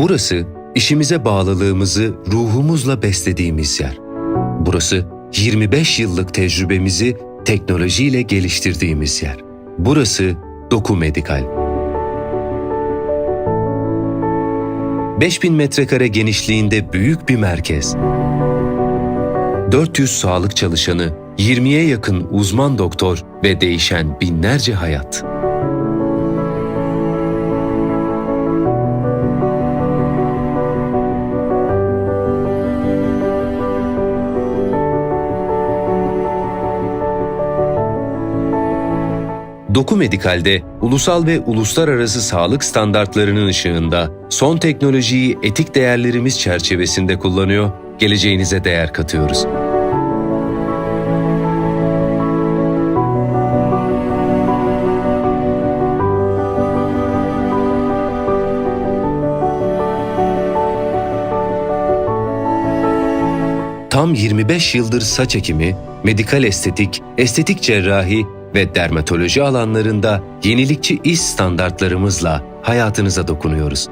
Burası işimize bağlılığımızı ruhumuzla beslediğimiz yer. Burası 25 yıllık tecrübemizi teknolojiyle geliştirdiğimiz yer. Burası Doku Medikal. 5000 metrekare genişliğinde büyük bir merkez. 400 sağlık çalışanı, 20'ye yakın uzman doktor ve değişen binlerce hayat. Doku Medikal'de ulusal ve uluslararası sağlık standartlarının ışığında son teknolojiyi etik değerlerimiz çerçevesinde kullanıyor, geleceğinize değer katıyoruz. Tam 25 yıldır saç ekimi, medikal estetik, estetik cerrahi ve dermatoloji alanlarında yenilikçi iş standartlarımızla hayatınıza dokunuyoruz.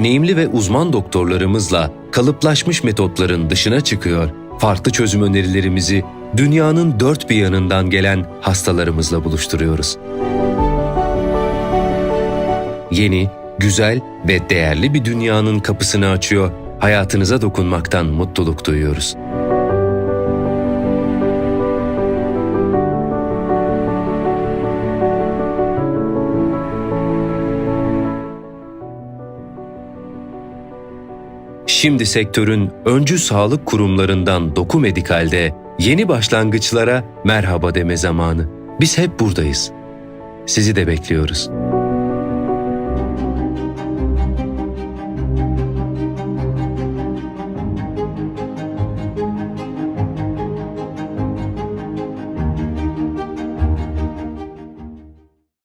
Deneyimli ve uzman doktorlarımızla kalıplaşmış metotların dışına çıkıyor, farklı çözüm önerilerimizi dünyanın dört bir yanından gelen hastalarımızla buluşturuyoruz. Yeni, güzel ve değerli bir dünyanın kapısını açıyor, hayatınıza dokunmaktan mutluluk duyuyoruz. Şimdi sektörün öncü sağlık kurumlarından Doku Medikal'de yeni başlangıçlara merhaba deme zamanı. Biz hep buradayız. Sizi de bekliyoruz.